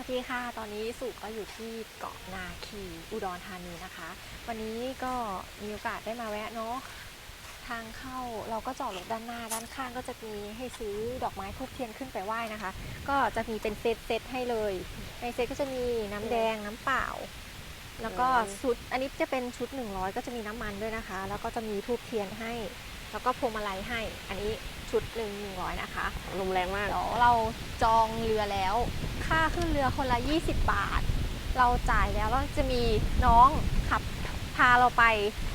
วัสดีค่ะ ตอนนี้สุก็อยู่ที่เกาะนาคีอุดรธานีนะคะ วันนี้ก็มีโอกาสได้มาแวะเนาะ ทางเข้าเราก็จอดรถด้านหน้าด้านข้างก็จะมีให้ซื้อดอกไม้ทูบเทียนขึ้นไปไหว้นะคะ ก็จะมีเป็นเซตเซตให้เลย ในเซตก็จะมีน้ำแดงน้ำเปล่า แล้วก็ชุด อันนี้จะเป็นชุด 100 ก็จะมีน้ำมันด้วยนะคะ แล้วก็จะมีทูบเทียนให้ แล้วก็พวงมาลัยให้ อันนี้ชุดหนึ่งหนึ่งร้อยนะคะ ลมแรงมากเดี๋ยวเราจองเรือแล้ว ค่าขึ้นเรือคนละ 20 บาท เราจ่ายแล้วแล้วจะมีน้องขับพาเราไป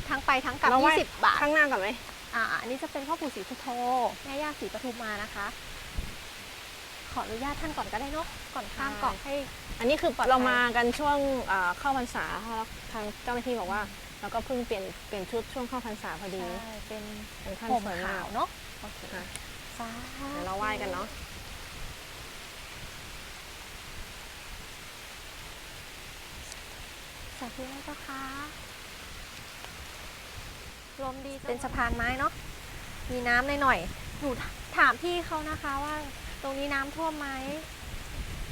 ทั้งไปทั้งกลับ เราไหว้ 20 บาท ข้างหน้าก่อนไหมอ่าอันนี้จะเป็นพ่อปู่ศรีสุโธแม่ย่าศรีปทุมมานะคะ ขออนุญาตท่านก่อนก็ได้เนาะก่อนข้ามเกาะให้ อันนี้คือปลอดภัย เรามากันช่วงเอ่อเข้าพรรษาแล้วทางเจ้าหน้าที่บอกว่าเราก็เพิ่งเปลี่ยนเปลี่ยนชุดช่วงเข้าพรรษาพอดีใช่เป็นทางท่านผมสวยมาขากวเนาะโอเคค่ะ สาธุเดี๋ยวเราไหว้กันเนาะาธุนะเจ้าค่ะลมดีเป็นสะพานไม้เนาะมีน้ำหน่อยๆหนูถามพี่เขานะคะว่าตรงนี้น้ำท่วมไหม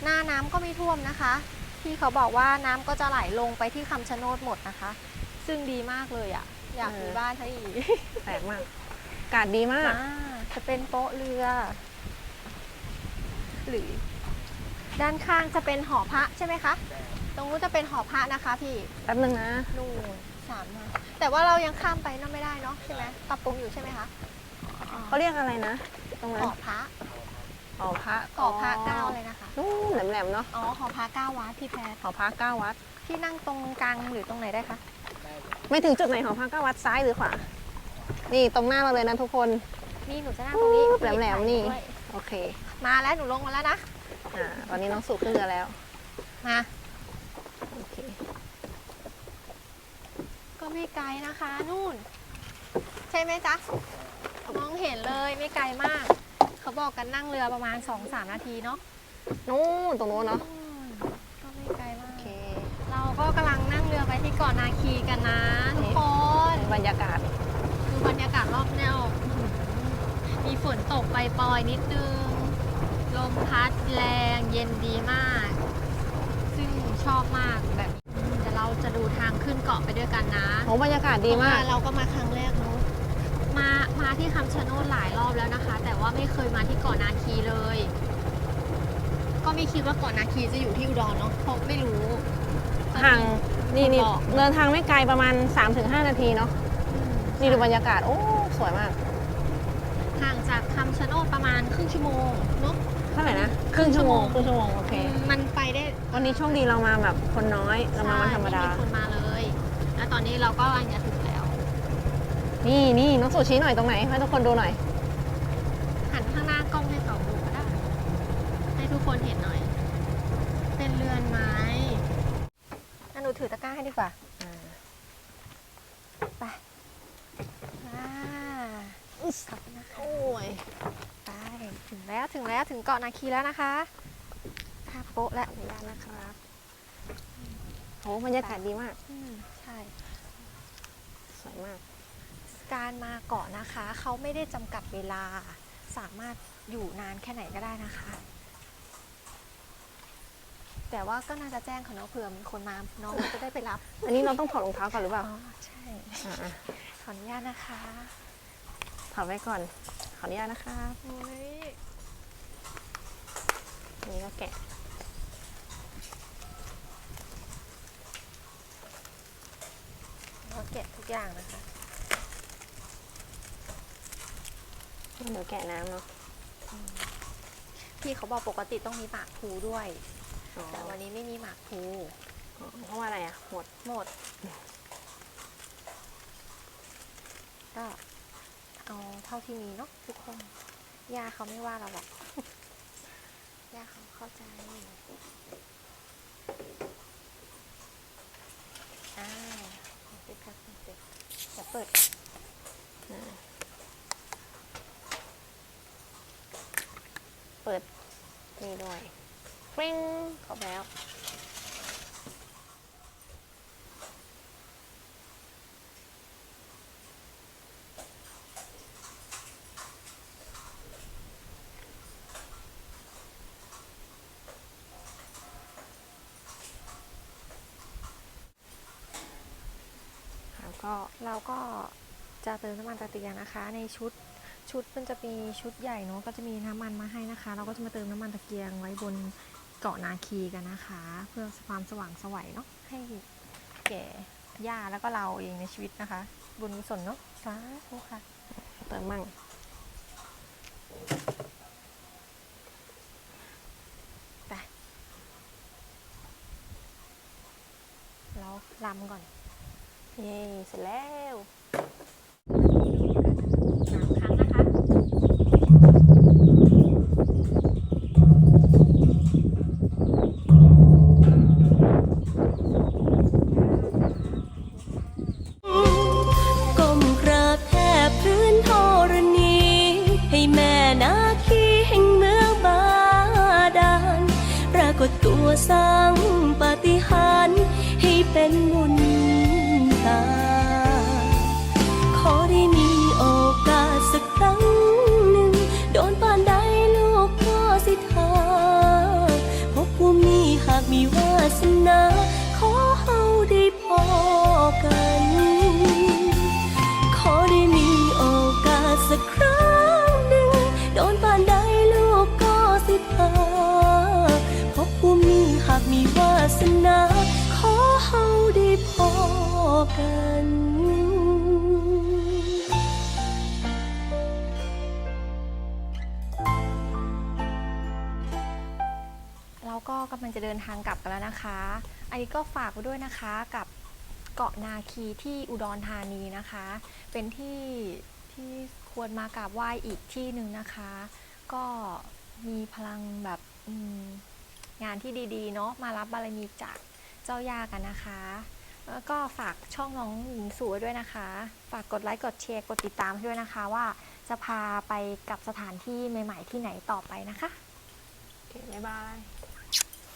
หน้าน้ำก็ไม่ท่วมนะคะ พี่เขาบอกว่าน้ำก็จะไหลลงไปที่คำชะโนดหมดนะคะ ซึ่งดีมากเลยอะ่ะ อยากมีบ้านให้อีกแปลกมากอากาศดีมากอ่าจะเป็นโป๊ะเรือ หรือ ด้านข้างจะเป็นหอพระใช่ไหมคะ ตรงนู้นจะเป็นหอพระนะคะพี่แป๊บนึงนะ นู่นสามนะแต่ว่าเรายังข้ามไปนั่นไม่ได้เนาะใช่ไหมปรับปรุงอยู่ใช่ไหมคะอ๋อเขาเรียกอะไรนะ ตรงหนั้นอพระหอพระหอพระเก้าเลยนะคะนู่นแหลมๆเนาะ อ๋อหอพระเก้าวัดพี่แพทหอพระเก้าวัดพี่นั่งตรงกลางหรือตรงไหนได้คะ ไม่ถึงจุดไหนหอพระเก้าวัดซ้ายหรือขวา นี่ตรงหน้าเราเลยนะทุกคน นี่หนูจะนั่งตรงนี้ปุ๊บแหลมๆนี่ด้วยโอเค มาแล้วหนูลงมาแล้วนะ อ่า ตอนนี้น้องสุขึ้นเรือแล้ว มาโอเค ก็ไม่ไกลนะคะ นู่น ใช่ไหมจ๊ะ มองเห็นเลยไม่ไกลมาก เขาบอกกันนั่งเรือประมาณ 2-3 นาทีเนาะนู่นตรงนู้นเนาะอืมก็ไม่ไกลมาโอกเค เราก็กำลังนั่งเรือไปที่เกาะนาคีกันนะทุกคนบรรยากาศ ดูบรรยากาศรอบแนวมีฝนตกปล่อยๆนิดนึง ลมพัดแรงเย็นดีมาก ซึ่งชอบมากแบบนี้เดี๋ยวเรา จะดูทางขึ้นเกาะไปด้วยกันนะโหบรรยากาศดีมาก เพระว่เราก็มาครั้งแรกเนาะมามาที่คำชะโนดหลายรอบแล้วนะคะ แต่ว่าไม่เคยมาที่เกาะนาคีเลย ก็ไม่คิดว่าเกาะนาคีจะอยู่ที่อุดรเนาะเพราะไม่รู้ ห่างนี่นี่บอก เดินทางไม่ไกลประมาณ 3-5 นาทีเนาะอืมนี่ดูบรรยากาศ โอ้ สวยมาก ห่างจากคำชะโนดประมาณครึ่งชั่วโมงเนาะ เท่าไหร่นะครึ่งชั่วโมงครึ่งชั่วโมงโอเค มันไปได้วันนี้โชคดีเรามาแบบคนน้อยเรามาวันธรรมดา ใช่ไมีคนมาเลย แล้วตอนนี้เราก็อันจะถึงแล้ว นี่นี่น้องสุชี้หน่อยตรงไหนให้ทุกคนดูหน่อย หันข้างหน้ากล้องให้เขาดูก็ได้ ให้ทุกคนเห็นหน่อย เป็นเรือนไม้งั้นหนูถือตะกร้าให้ดีกว่าไปอ่าขอบคุณนะคะโอ้ยไป ถึงแล้วถึงแล้วถึงเกาะนาคีแล้วนะคะท่าโป๊ะและอนุญาตนะครับโหบรรยากาศดีมาก อืมใช่ สวยมาก การมาเกาะนะคะ เขาไม่ได้จำกัดเวลา สามารถอยู่นานแค่ไหนก็ได้นะคะ แต่ว่าก็น่าจะแจ้งเขาเนาะเผื่อมีคนมาน้องจะได้ไปรับอันนี้เราต้องถอดรองเท้าก่อนหรือเปอ๋ล่าอใช่ อ่าขออนุญาตนะคะ ๆถอดไว้ก่อน ขออนุญาตนะครับโอ้ยอันนี่ก็แกะเราแกะทุกอย่างนะคะเดี๋ยวแกะน้ำเนาะพี่เขาบอกปกติต้องมีหมากพลูด้วย อ๋อแต่วันนี้ไม่มีหมากพลูเพราะว่าอะไรอะ หมด หมด ก็ เอาเท่าที่มีเนาะทุกคนย่าเขาไม่ว่าเราหรอกย่าเขาเข้าใจอ้าวปิดครับปิดจะเปิดเปิดนี่ด้วยฟริ้งครบแล้ว ก็เราก็จะเติมน้ำมันตะเกียงนะคะ ในชุดชุดมันจะมีชุดใหญ่เนาะก็จะมีน้ำมันมาให้นะคะ เราก็จะมาเติมน้ำมันตะเกียงไว้บนเกาะนาคีกันนะคะ เพื่อความสว่างไสวัยเนาะให้แก่ย่าแล้วก็เราเองในชีวิตนะคะ บุญกุศลเนาะสาธุค่ะเติมมั่งไปเราลำก่อน เย้เสร็จแล้วสามครั้งนะคะก้มกราบแทบพื้นธรณีให้แม่นาคีแหงเมืองบาดาลปรากฏตัวสร้างปาฏิหาริย์ให้เป็นบุญ เดินทางกลับกันแล้วนะคะ อันนี้ก็ฝากไว้ด้วยนะคะกับเกาะนาคีที่อุดรธานีนะคะ เป็นที่ที่ควรมากราบไหว้อีกที่หนึ่งนะคะ ก็มีพลังแบบงานที่ดีๆเนาะมารับบารมีจากเจ้าย่ากันนะคะ แล้วก็ฝากช่องน้องหญิงสวยด้วยนะคะ ฝากกดไลค์กดแชร์กดติดตามด้วยนะคะว่าจะพาไปกับสถานที่ใหม่ ๆ ที่ไหนต่อไปนะคะ โอเค บ๊ายบาย